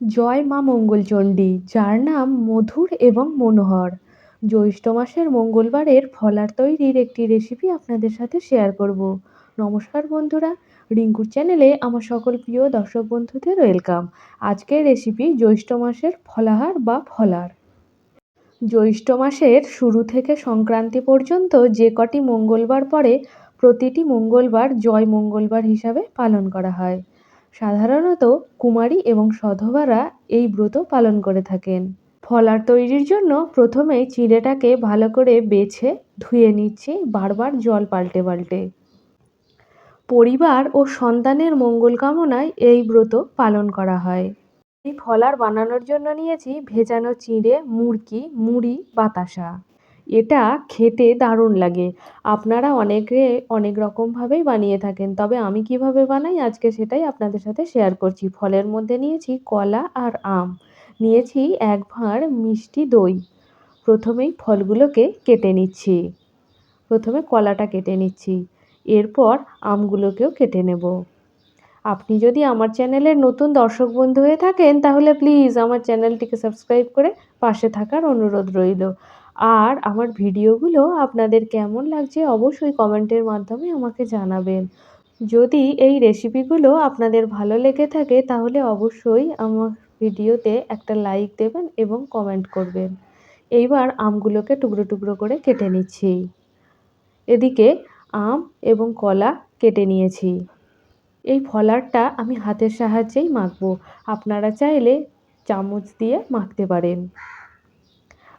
জয় মা মঙ্গলচণ্ডী, যার নাম মধুর এবং মনোহর। জ্যৈষ্ঠ মাসের মঙ্গলবারের ফলার তৈরির একটি রেসিপি আপনাদের সাথে শেয়ার করব। নমস্কার বন্ধুরা, রিঙ্কুর চ্যানেলে আমার সকল প্রিয় দর্শক বন্ধুদের ওয়েলকাম আজকের রেসিপি জ্যৈষ্ঠ মাসের ফলাহার বা ফলার। জ্যৈষ্ঠ মাসের শুরু থেকে সংক্রান্তি পর্যন্ত যে কটি মঙ্গলবার পরে প্রতিটি মঙ্গলবার জয় মঙ্গলবার হিসাবে পালন করা হয়। সাধারণত কুমারী এবং সধবারা এই ব্রত পালন করে থাকেন। ফলার তৈরির জন্য প্রথমেই চিঁড়েটাকে ভালো করে বেছে, ধুয়ে নিচ্ছি, বারবার জল পাল্টে পাল্টে। পরিবার ও সন্তানের মঙ্গল কামনায় এই ব্রত পালন করা হয়। এই ফলার বানানোর জন্য নিয়েছি ভেজানো চিঁড়ে, মুরকি, মুড়ি, বাতাসা। এটা খেতে দারুণ লাগে। আপনারা অনেকে অনেক রকমভাবেই বানিয়ে থাকেন। তবে আমি কীভাবে বানাই? আজকে সেটাই আপনাদের সাথে শেয়ার করছি। ফলের মধ্যে নিয়েছি কলা আর আম। নিয়েছি এক ভাঁড় মিষ্টি দই। প্রথমেই ফলগুলোকে কেটে নিচ্ছি। প্রথমে কলাটা কেটে নিচ্ছি। এরপর আমগুলোকেও কেটে নেব। আপনি যদি আমার চ্যানেলের নতুন দর্শক বন্ধু হয়ে থাকেন, তাহলে প্লিজ আমার চ্যানেলটিকে সাবস্ক্রাইব করে পাশে থাকার অনুরোধ রইল। আর আমার ভিডিওগুলো আপনাদের কেমন লাগছে অবশ্যই কমেন্টের মাধ্যমে আমাকে জানাবেন। যদি এই রেসিপিগুলো আপনাদের ভালো লেগে থাকে তাহলে অবশ্যই আমার ভিডিওতে একটা লাইক দেবেন এবং কমেন্ট করবেন। এইবার আমগুলোকে টুকরো টুকরো করে কেটে নিচ্ছি। এদিকে আম এবং কলা কেটে নিয়েছি। এই ফলারটা আমি হাতের সাহায্যেই মাখবো। আপনারা চাইলে চামচ দিয়ে মাখতে পারেন।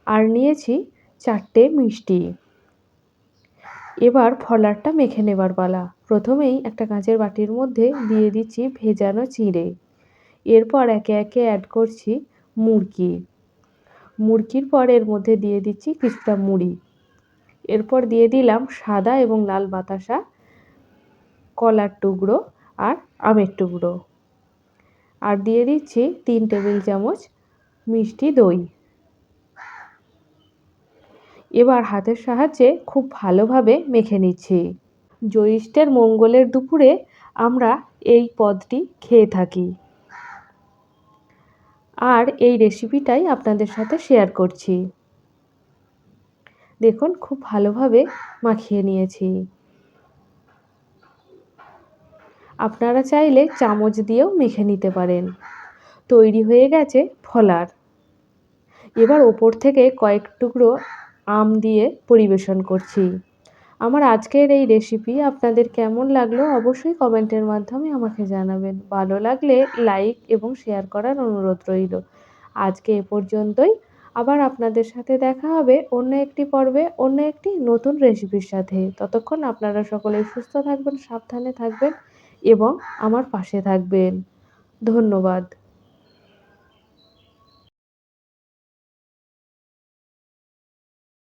আর নিয়েছি চারটে মিষ্টি। এবার ফলারটা মেখে নেবার পালা। প্রথমেই একটা কাঁচের বাটির মধ্যে দিয়ে দিচ্ছি ভেজানো চিঁড়ে। এরপর একে একে অ্যাড করছি মুরকি। মুরকির পর এর মধ্যে দিয়ে দিচ্ছি কিছুটা মুড়ি। এরপর দিয়ে দিলাম সাদা এবং লাল বাতাসা, কলার টুকরো আর আমের টুকরো। আর দিয়ে দিচ্ছি তিন টেবিল চামচ মিষ্টি দই। এবার হাতের সাহায্যে খুব ভালোভাবে মেখে নিচ্ছি। জ্যৈষ্ঠের মঙ্গলের দুপুরে আমরা এই পদটি খেয়ে থাকি। আর এই রেসিপিটাই আপনাদের সাথে শেয়ার করছি। দেখুন, খুব ভালোভাবে মাখিয়ে নিয়েছি। আপনারা চাইলে চামচ দিয়েও মেখে নিতে পারেন। তৈরি হয়ে গেছে ফলার। এবার ওপর থেকে কয়েক টুকরো আম দিয়ে পরিবেশন করছি। আমার আজকের এই রেসিপি আপনাদের কেমন লাগল অবশ্যই কমেন্টের মাধ্যমে আমাকে জানাবেন। ভালো লাগলে লাইক এবং শেয়ার করার অনুরোধ রইল। আজকে এ পর্যন্তই। আবার আপনাদের সাথে দেখা হবে অন্য একটি পর্বে, অন্য একটি নতুন রেসিপির সাথে। ততক্ষণ আপনারা সকলে সুস্থ থাকবেন, সাবধানে থাকবেন এবং আমার পাশে থাকবেন। ধন্যবাদ।